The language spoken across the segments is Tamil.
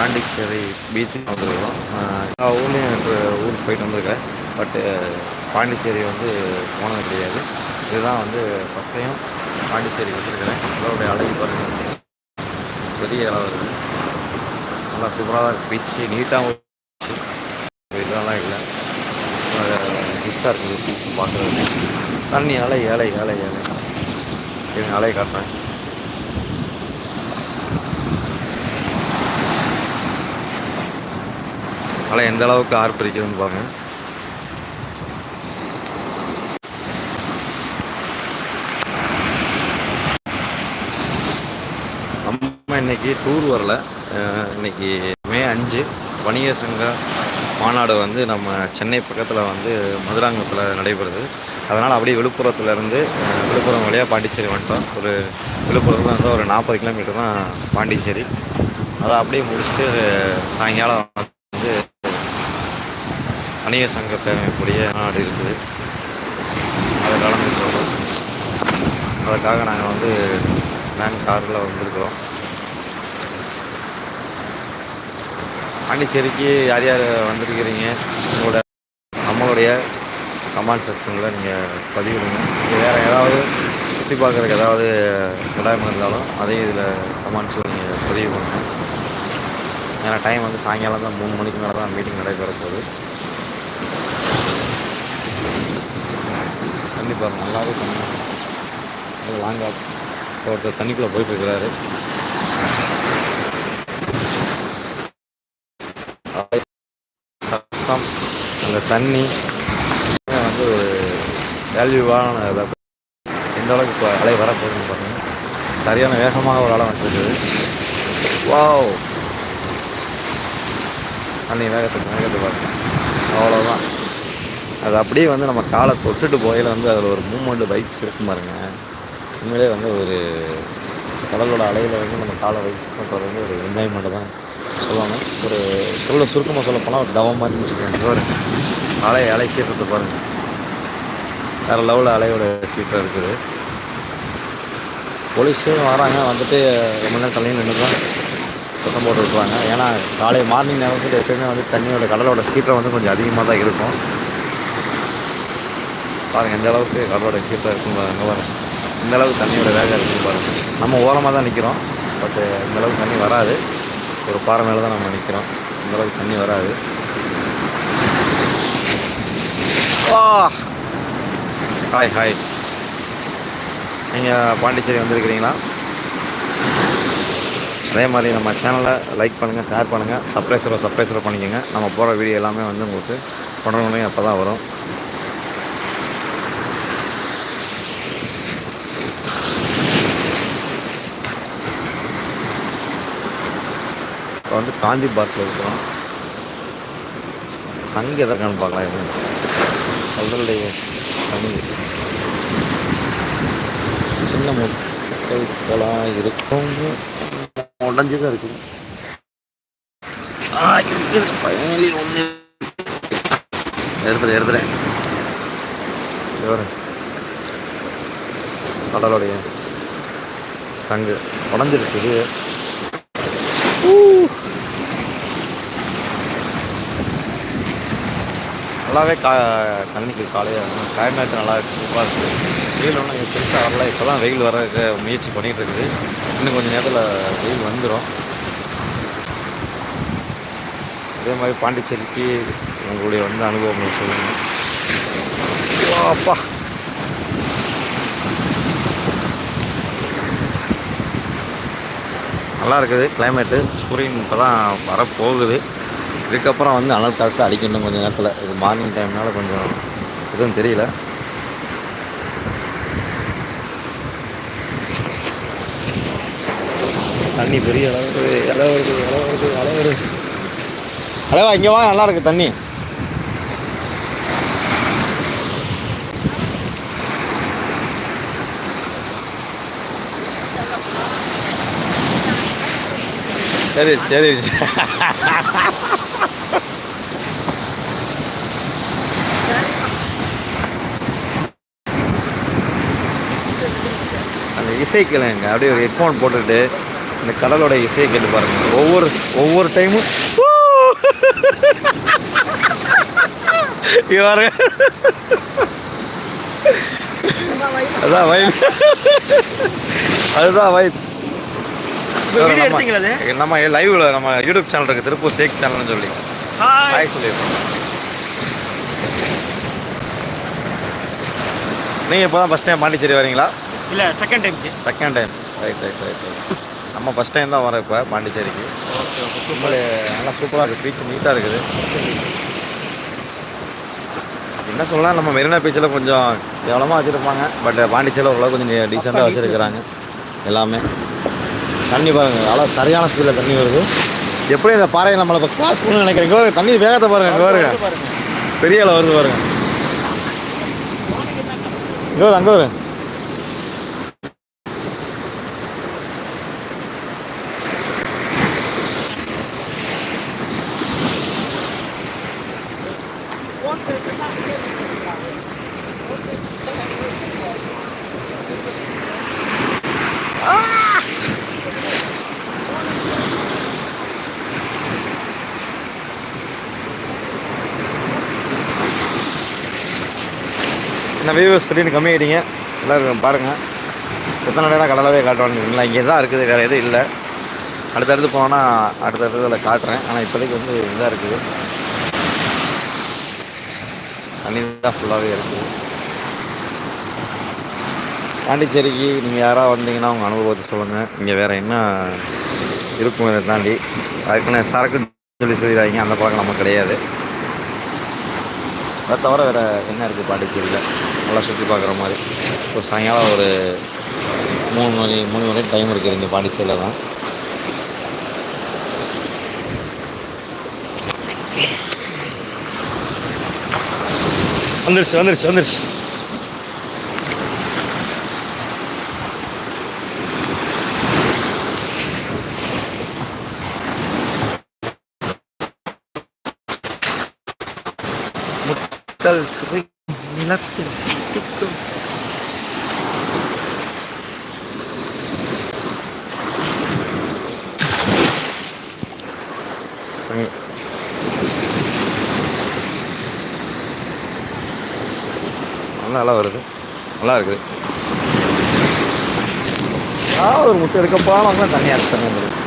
பாண்டிச்சேரி பீச்சுக்கு வந்திருக்கிறோம். எல்லா ஊர்லேயும் இப்போ ஊருக்கு போயிட்டு வந்திருக்கேன். பட்டு பாண்டிச்சேரி வந்து போனது கிடையாது. இதுதான் வந்து ஃபஸ்ட் டைம் பாண்டிச்சேரி வச்சுருக்கிறேன் அதோடைய அழகு பாருங்கள் பெரிய இடம் வருது நல்லா சூப்பராக தான் இருக்குது பீச்சு நீட்டாகவும் இதெல்லாம் இல்லை. மிக்ஸாக இருக்குது. பார்க்குறது தண்ணி அலை ஏழை ஏழை. அலை இருங்க காட்டுறேன். மழை எந்த அளவுக்கு ஆர்ப்பரிக்குதுன்னு பாருங்க. நம்ம இன்னைக்கு டூர் வரல. இன்னைக்கு மே அஞ்சு வணிக சங்க மாநாடு வந்து நம்ம சென்னை பக்கத்தில் வந்து மதுராங்கத்தில் நடைபெறுது. அதனால் அப்படியே விழுப்புரத்துலேருந்து விழுப்புரம் வழியாக பாண்டிச்சேரி வந்துட்டோம். ஒரு விழுப்புரத்துல இருந்து ஒரு நாற்பது கிலோமீட்டர் தான் பாண்டிச்சேரி. அதை அப்படியே முடிச்சுட்டு சாயங்காலம் வணிக சங்க பேரமைப்புடைய நாடு இருக்குது. அதை கலந்துருக்கோம் அதுக்காக நாங்கள் வந்து வேன் காரில் வந்திருக்கிறோம். பாண்டிச்சேரிக்கு யார் யார் வந்திருக்கிறீங்க? உங்களோட நம்மளுடைய கமெண்ட் செக்ஷனில் நீங்கள் பதிவிடுங்க. வேறு ஏதாவது சுற்றி பார்க்குறதுக்கு ஏதாவது இடம் இருந்தாலும் அதையும் இதில் கமெண்ட்ஸில் நீங்கள் பதிவு பண்ணுங்கள் ஏன்னா டைம் வந்து சாயங்காலம் தான் மூணு மணிக்கு மேலே தான் மீட்டிங் நடைபெற போகுது. தண்ணி பாருங்க நல்லாவே தண்ணி லாங்காக ஒருத்தர் தண்ணிக்குள்ளே போயிட்டு இருக்கிறாரு சத்தம் அந்த தண்ணி வந்து ஒரு வேல்யூவான இதாக எந்த அளவுக்கு இப்போ அலை வரப்போகுதுன்னு பார்த்தீங்கன்னா சரியான வேகமாக ஒரு அலை வந்துருக்குது வாவ்! தண்ணி வேகத்துக்கு வேகத்தை பாருங்க. அவ்வளோதான் அது அப்படியே வந்து நம்ம காலை தொட்டுட்டு போகையில் வந்து அதில் ஒரு மூமெண்ட் வைப்ஸ் இருக்கும் பாருங்க. உண்மையிலே வந்து ஒரு கடலோட அலையில் வந்து நம்ம காலை வைப் பண்ணுறது வந்து ஒரு என்ஜாய்மெண்ட்டு தான் சொல்லுவாங்க. ஒரு சொல்ல சுருக்கமாக சொல்ல போனால் ஒரு தவம் மாதிரி வச்சுக்கோங்க ஒரு அலை அலை சீற்றத்தை பாருங்கள் வேறு லெவலில் அலையோட சீற்றம் இருக்குது. போலீஸும் வராங்க. வந்துட்டு ரொம்ப நேரம் தலையும் நின்று தான் சுத்தம் போட்டு விட்ருவாங்க ஏன்னா காலை மார்னிங் நேரத்தில் எப்பயுமே வந்து தண்ணியோட கடலோட சீற்றம் வந்து கொஞ்சம் அதிகமாக தான் இருக்கும். பாருங்கள் எந்த அளவுக்கு கடலோட சீற்றம் இருக்கும் பாருங்க பாருங்கள் இந்த அளவுக்கு தண்ணியோட வேகம் இருக்குது பாருங்கள் நம்ம ஓரமாக தான் நிற்கிறோம் பட்டு இந்த அளவுக்கு தண்ணி வராது. ஒரு பாறை மேலே தான் நம்ம நிற்கிறோம் இந்தளவுக்கு தண்ணி வராது. ஹாய் ஹாய் நீங்கள் பாண்டிச்சேரி வந்திருக்கிறீங்களா? அதே மாதிரி நம்ம சேனலை லைக் பண்ணுங்கள் ஷேர் பண்ணுங்கள் சப்ரைஸரோ சப்ரைஸரோ பண்ணிக்கோங்க. நம்ம போகிற வீடியோ எல்லாமே வந்து உங்களுக்கு உடனே அப்போ தான் வரும். வந்து காந்தி பார்க்கில் இருக்கிறோம். சங்கு எதற்கான்னு பார்க்கலாம் இது கடலுடைய சங்கு. சின்ன முட்டைக்கெல்லாம் இருக்கும். உடஞ்சி தான் இருக்குது ஆ இருக்குது பயனில் ஒன்று எடுத்துறேன் எடுத்துறேன் கடலுடைய சங்கு. உடஞ்சிருச்சு இது. நல்லாவே கா தண்ணிக்கு காலையாக கிளைமேட் நல்லா சூப்பராக இருக்குது வெயில் ஒன்றும் பெருசாக வரல. இப்போ தான் வெயில் வர முயற்சி பண்ணிகிட்டு இருக்குது இன்னும் கொஞ்சம் நேரத்தில் வெயில் வந்துடும் அதே மாதிரி பாண்டிச்சேரிக்கு உங்களுடைய வந்து அனுபவம் சொல்லுங்கள் அப்பா. நல்லா இருக்குது கிளைமேட்டு சூரியன் இப்போ தான் வரப்போகுது. இதுக்கப்புறம் வந்து அனல் காற்று அடிக்கணும் கொஞ்சம் நேரத்தில். இது மார்னிங் டைம்னால கொஞ்சம் எதுவும் தெரியல. தண்ணி பெரிய அளவு இலை வருது இலை வருது இலை வருது அலைவா இங்கே வா நல்லா இருக்கு தண்ணி. சரி சரி. அந்த இசைக்கலைங்க. அப்படியே ஒரு ஹெட்ஃபோன் போட்டுட்டு இந்த கடலோட இசையை கேட்டு பாருங்க. ஒவ்வொரு ஒவ்வொரு டைமும் பாருங்க. அதான் வைப் அதுதான் வைப்ஸ்? நம்ம லைவ்ல நம்ம யூடியூப் சேனல் இருக்கு. திருப்பூர் ஷேக் சேனல்னு சொல்லி. ஹாய் சொல்லியிருக்கோம். நீங்கள் இப்போ தான் ஃபஸ்ட் டைம் பாண்டிச்சேரி வரீங்களா? இல்ல second time second time right right right right நம்ம ஃபஸ்ட் டைம் தான் வரோம் இப்போ பாண்டிச்சேரிக்கு. ஓகே ஓகே ரொம்ப நல்லா சூப்பராக இருக்குது பீச் நீட்டாக இருக்குது. என்ன சொல்லலாம் நம்ம மெரினா பீச்சில் கொஞ்சம் கேவலமாக வச்சுருப்பாங்க. பட் பாண்டிச்சேரியில் ஓரளவு கொஞ்சம் டீசெண்டாக வச்சுருக்கிறாங்க. எல்லாமே. தண்ணி பாருங்கள் அவ்வளோ சரியான ஸ்பீடில் தண்ணி வருது. எப்படி இந்த பாறையை நம்மளை இப்போ கிராஸ் பண்ணு நினைக்கிறேன். தண்ணி வேகத்தை பாருங்க இங்கே பாருங்க. பெரிய அளவு வருது பாருங்க. இங்கே வரும் அங்கே வரும் இந்த வியூவர்ஸ் திடீர்னு கம்மி ஆகிட்டீங்க எல்லோரும் பாருங்கள் எத்தனை நேரம் கடலாவே காட்டுவானுங்களா இங்கே தான் இருக்குது வேறு எதுவும் இல்லை. அடுத்தடுத்து போனால் அடுத்தடுத்து அதில் காட்டுறேன். ஆனால் இப்போதைக்கு வந்து இதாக இருக்குது. தண்ணி தான் ஃபுல்லாகவே இருக்குது பாண்டிச்சேரிக்கு நீங்கள் யாராவது வந்தீங்கன்னா உங்கள் அனுபவத்தை சொல்லுங்கள் இங்கே வேறு என்ன இருக்கும் இதை தாண்டி அதுக்குன்னு சரக்குன்னு சொல்லி சொல்லிடுறாங்க அந்த பழக்கம் நமக்கு கிடையாது. அதை தவிர வேறு என்ன இருக்குது பாண்டிச்சேரியில் நல்லா சுற்றி பார்க்குற மாதிரி. ஒரு சாயங்காலம் ஒரு மூணு மணி மூணு மணி டைம் இருக்குது இங்கே பாண்டிச்சேரியில் தான். வந்துருச்சு வந்துருச்சு வந்துருச்சு. முத்தல் சிறை நிலத்தில் சரி. நல்லா வருது. நல்லா இருக்குது. ஆ ஒரு முட்டை எடுக்க போனாங்க தண்ணியாக இருக்கு தண்ணி வந்துருக்கு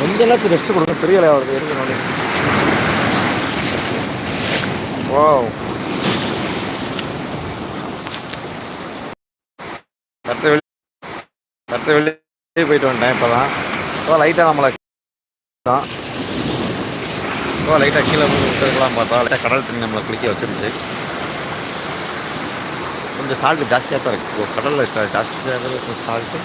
கொஞ்ச நேரத்துக்கு ரெஸ்ட் கொடுங்க. பெரிய இலையா வருது. எடுக்க மாட்டேன் ஓ கரெக்டாக வெளியே கரெக்டாக வெளியே போயிட்டு வந்துட்டேன் இப்போ தான் லைட்டாக நம்மளை தான் ஸோ லைட்டாக கீழே வந்து விட்டுருக்கலாம் பார்த்தா லைட்டாக கடல் தண்ணி நம்மளை குளிக்க வச்சிருச்சு. கொஞ்சம் சால்ட்டு ஜாஸ்தியாக தான் இருக்குது கடலில் ஜாஸ்தியாக கொஞ்சம் சால்ட்டு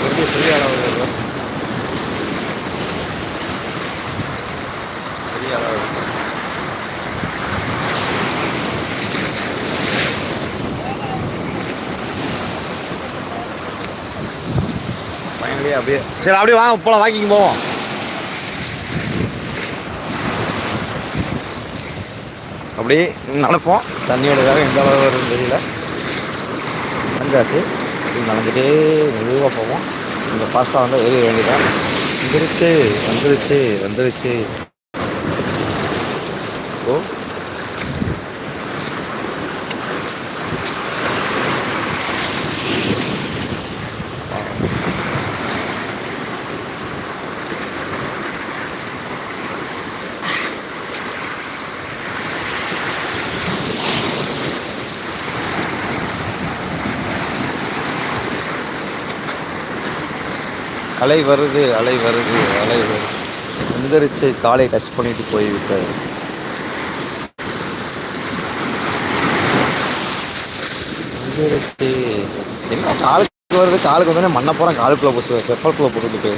பெரிய பெரிய அளவு இருக்கு. பெரிய அளவு இருக்கு. Finally அப்படியே. சரி அப்படியே வாங்க போகலாம் வாக்கிங் போவோம். அப்படியே நடப்போம். தண்ணியோட வேகம் எந்த அளவு வரும்னு தெரியல. நனைஞ்சாச்சு நடந்துகிட்டே மெதுவாக போவோம். இந்த ஃபாஸ்ட்டாக வந்தால் ஏறி வேண்டியதான் வந்துருச்சு வந்துருச்சு வந்துருச்சு. அலை வருது அலை வருது அலை வருது. எந்திரிச்சு காலை டச் பண்ணிட்டு போய்விட்டது வந்துருச்சு என்ன காலுக்கு வருது? காலுக்கு வந்தோடனே மண்ணை போகிறேன் காலுக்குள்ளே போச்சு குள்ளே போட்டுக்கிட்டு.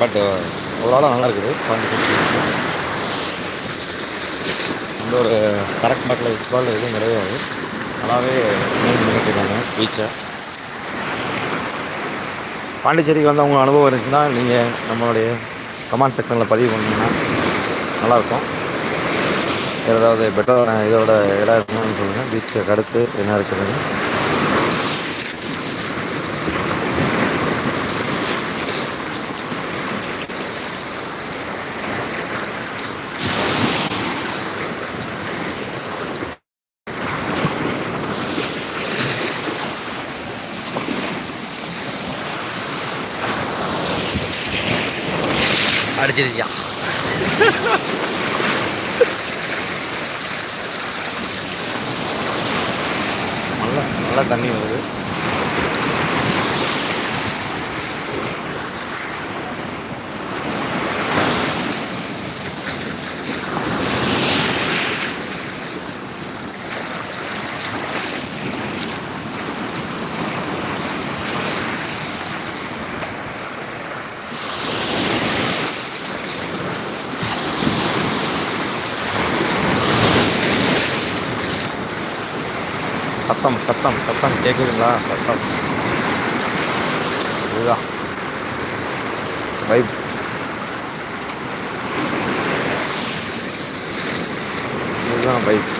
பட் ஓரளவு நல்லா இருக்குது. பாண்டிச்சேரி இந்த ஒரு கரெக்ட் பாட்டில் எக்ஸ் எதுவும் கிடையாது. நல்லாவே மீன் பண்ணிட்டு இருக்காங்க. பீச்சை பாண்டிச்சேரிக்கு வந்து உங்கள் அனுபவம் இருந்துச்சுன்னா நீங்கள் நம்மளுடைய கமெண்ட் செக்ஷனில் பதிவு பண்ணிங்கன்னா நல்லாயிருக்கும். ஏதாவது பெட்டர் இதோட இடம் இருக்கணும்னு சொல்லுங்கள் பீச்சுக்கு அடுத்து என்ன இருக்குதுன்னு அடிச்சிருச்சியா நல்லா நல்லா தண்ணி வருது சத்தம் சத்தம் சத்தம். கேட்குதுங்களா சத்தம். இதுதான் வைப் இதுதான் வைப்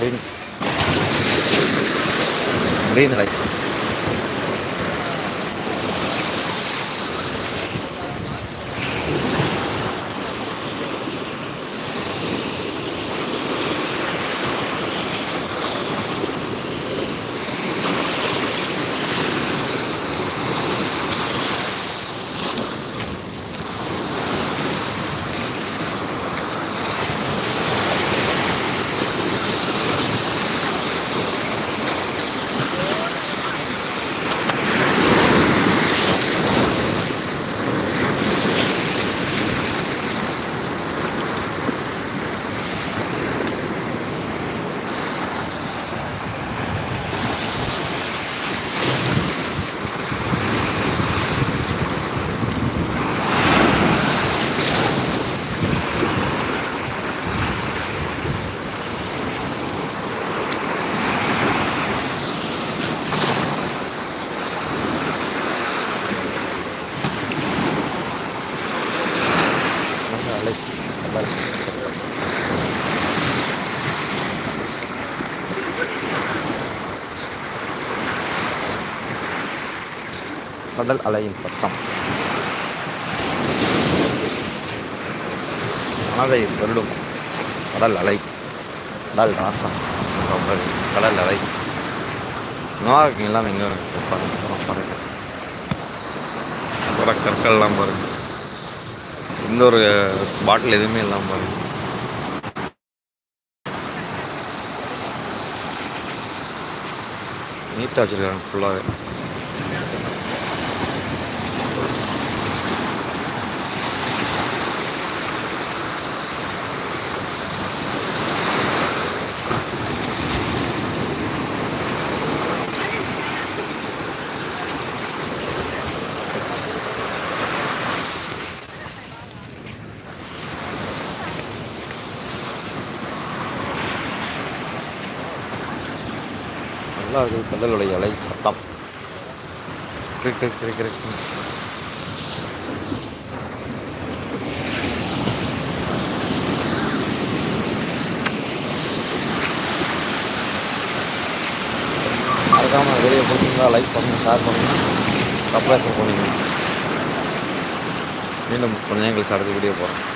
Rin. Rin rồi கடல் அலையின் சத்தம் மனதை வருடும் கடல் அலை. கடல் ராசம் ரொம்ப கடல் அலை. நோவாக்கு எல்லாம் எங்கே பாருங்க பாருங்க. அப்புறம் கற்கள்லாம் பாருங்க. எந்த ஒரு பாட்டில் எதுவுமே இல்லாமல் பாருங்க. நீட்டாக வச்சுருக்காங்க ஃபுல்லாகவே நல்லா இருக்குது கடலுடைய அலை சத்தம் கிரிக் கிரிக் கிரிக் மறக்காமல் வீடியோ பிடிச்சிருந்தா லைக் பண்ணுங்கள் ஷேர் பண்ணுங்கள் சப்ஸ்கிரைப் பண்ணிக்கணும் மீண்டும் கொஞ்சம் எங்களுக்கு அடுத்த வீடியோ போகிறோம்